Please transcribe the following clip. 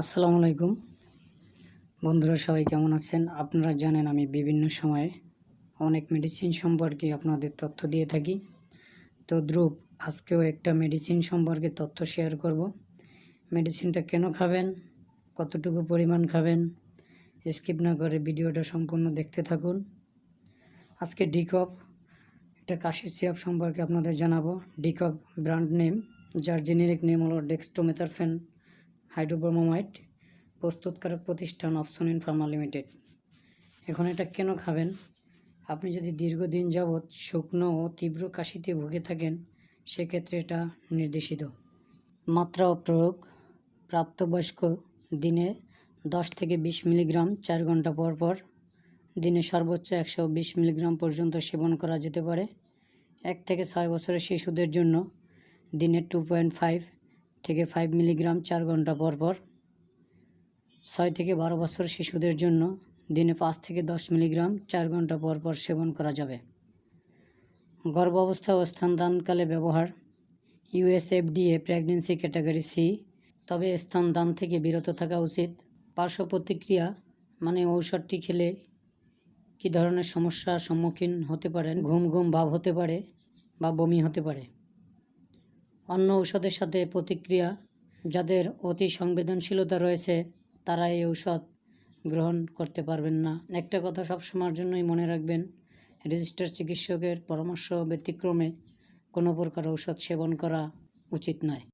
আসসালামু আলাইকুম। বন্ধুরা সবাই কেমন আছেন? আপনারা জানেন আমি বিভিন্ন সময়ে অনেক মেডিসিন সম্পর্কে আপনাদের তথ্য দিয়ে থাকি। তো ধ্রুব, আজকেও একটা মেডিসিন সম্পর্কে তথ্য শেয়ার করব। মেডিসিনটা কেন খাবেন? কতটুকু পরিমাণ খাবেন? স্কিপ না করে ভিডিওটা সম্পূর্ণ দেখতে থাকুন। আজকে ডিকপ একটা কাশির সিরাপ সম্পর্কে আপনাদের জানাব। ডিকপ ব্র্যান্ড নেম যার জেনেরিক নেম হলো ডেক্সটোমেথারফেন হাইড্রোব্রোমাইড প্রস্তুতকারক প্রতিষ্ঠান অপশন ইন ফার্মা লিমিটেড। এখন এটা কেন খাবেন? আপনি যদি দীর্ঘদিন যাবৎ শুকনো ও তীব্র কাশিতে ভুগে থাকেন, সেক্ষেত্রে এটা নির্দেশিত। মাত্রা ও প্রয়োগ, প্রাপ্তবয়স্ক দিনে দশ থেকে বিশ মিলিগ্রাম চার ঘণ্টা পর পর, দিনে সর্বোচ্চ একশো বিশ মিলিগ্রাম পর্যন্ত সেবন করা যেতে পারে। এক থেকে ছয় বছরের শিশুদের জন্য দিনে টু পয়েন্ট ফাইভ থেকে ফাইভ মিলিগ্রাম চার ঘণ্টা পর পর ছয় থেকে বারো বছর শিশুদের জন্য দিনে পাঁচ থেকে দশ মিলিগ্রাম চার ঘণ্টা পর পর সেবন করা যাবে। গর্ভাবস্থা ও স্থানদানকালে ব্যবহার ইউএসএফডিএ প্রেগনেন্সি ক্যাটাগরি সি তবে স্তনদান থেকে বিরত থাকা উচিত। পার্শ্ব প্রতিক্রিয়া মানে ঔষধটি খেলে কী ধরনের সমস্যার সম্মুখীন হতে পারেন? ঘুম ঘুম ভাব হতে পারে বা বমি হতে পারে। অন্য ঔষধের সাথে প্রতিক্রিয়া, যাদের অতি সংবেদনশীলতা রয়েছে তারা এই ঔষধ গ্রহণ করতে পারবেন না। একটা কথা সবসময়ের জন্যই মনে রাখবেন, রেজিস্টার চিকিৎসকের পরামর্শ ব্যতিক্রমে কোনো প্রকার ঔষধ সেবন করা উচিত নয়।